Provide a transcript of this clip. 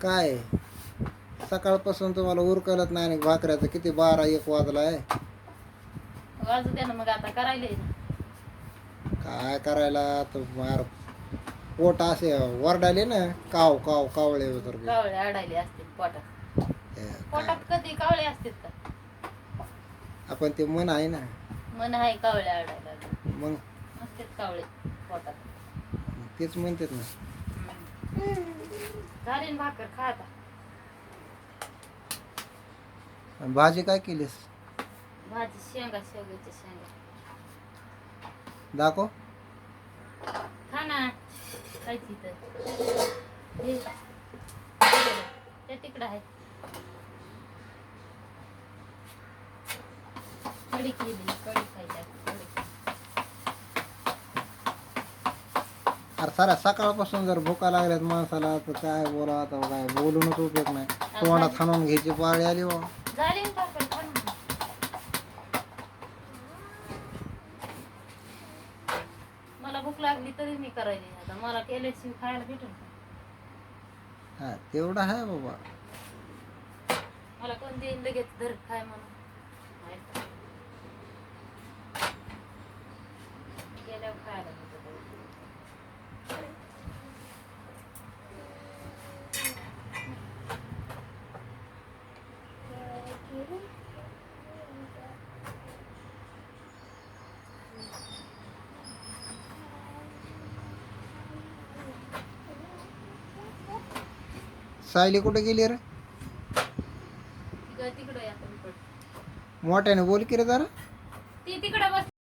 काय? सकाळपासून तुम्हाला उरकलत नाही आणि भाकऱ्याचं किती बारा एक वाजला आहे वाजू द्या ना मग आता करायले काय करायला? तर मार. पोट असे वरडाले ना काव काव कावळे तर कावळे अडायले असतील पोटात. पोटात कधी कावळे असतील का आपण ते मन आहे ना. मन आहे कावळे अडायला मग? कावळे पोटात. तेच म्हणतात ना. झाली ना भाकर खा आता भाजी काय केलीस? भाजी शेंगा शेवग्याच्या शेंगा. दाखव. खा ना. खायची तर. हे. ते तिकडं आहे. कढी केली कढी खायची. अरे सारा सकाळपासून जर भुका लागल्यात माणसाला तर काय बोला आता काय बोलूनच उपयोग नाही. तोंडात हाणून घ्यायची पाळी आली बा झाली ना ना. मला भूक लागली तरी मी करायली आता. मला केल्याशिवाय खायला भेटेल का? हा तेवढं आहे बाबा. मला कोण देईन लगेच धर खाय म्हणून नाही का? केल्यावर खायला भेटत सायली कुठे गेली रे? तिकडं तिकडं मोठ्याने बोल की रे जरा.